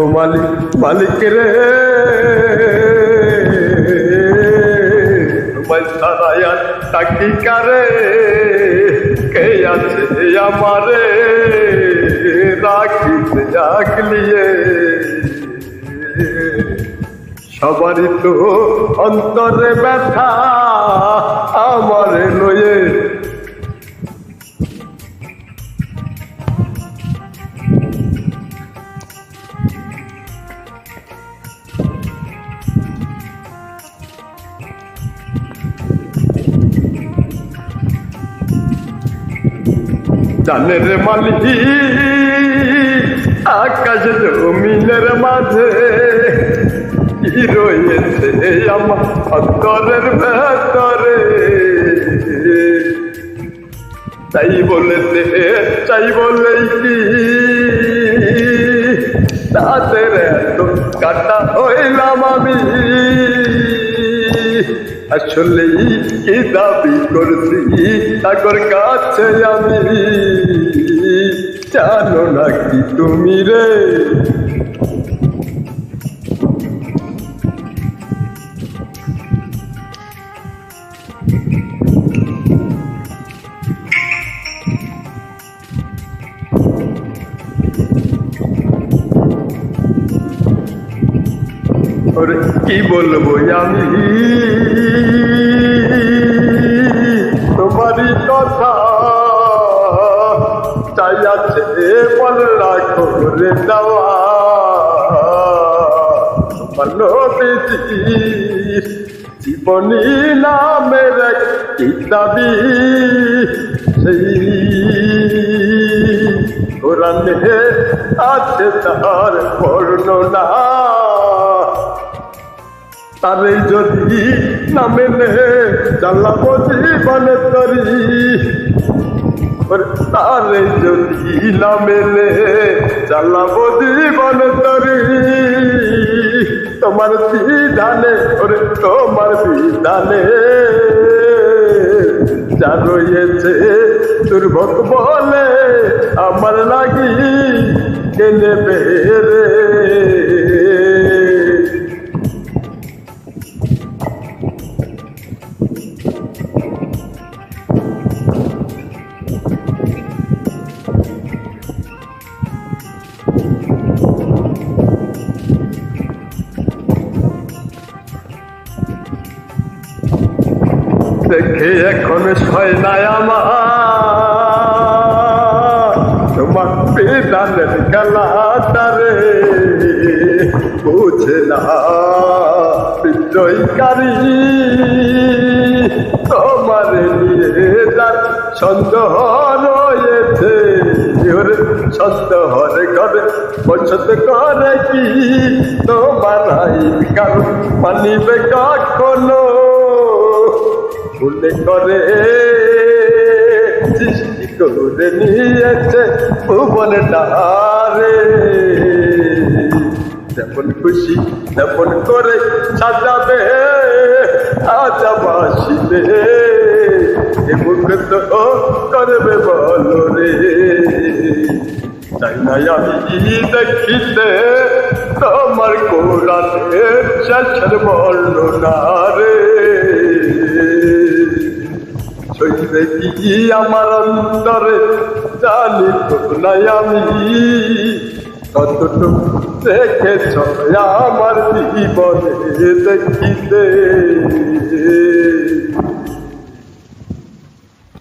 ও মালিক মালিক রে? তোমায় সারায়ার তাকি কারে? কে আছে আমারে? রাখিতে আগলিয়ে সবারই তো অন্তরে ব্যথা, আমারে লয়ে জানের মালিক, আকাশ জমিনের মাঝে। রয়েছে আমার অন্তরের ভেতরে। তাই বলেছে চাই বলেই কি তাদের এত কাটা হইলাম আমি। আসলেই কি দাবি করছি? তাকর কাছে আমি। জানো না কি তুমি রে? কি বলব আমি? তোমারই কথা চাই আছে বললা করে দেওয়া। তোমার নবীজি জীবনী নামের কিতাবি সেই কোরআনে আছে তার বর্ণনা। তারে যদি না মেনে চালাব জীবন তরি। তারে যদি না মেনে চালাব জীবন তরি। তোমার বিধানে, ওরে, তোমার বিধানে যা রয়েছে দুর্ভোগ বলে আমার লাগি কেনে বেরে দেখে এখন সয় নাই আমার। তোমার বেদানের খেলাটারে বুঝে না। বিজয়কারী তোমার নিয়ে যার সন্দেহ রয়েছে। ওরে সন্দেহর ঘরে বসত করে কি? তোমার কারণ মানিবে কখনো? ভুলে করে। সৃষ্টি করে নিয়েছে ভুবন ডারে যেমন খুশি তেমন করে সাজাবে আজাবাসিবে এ মুখ তো করবে বলো রে। চাই না আমি দেখিতে তোমার কোরআনের শেষের বর্ণনা রে। সইবে কি আমার অন্তরে জানি নাই আমি। কতটুকু দেখেছ আমার জীবনে দেখিতে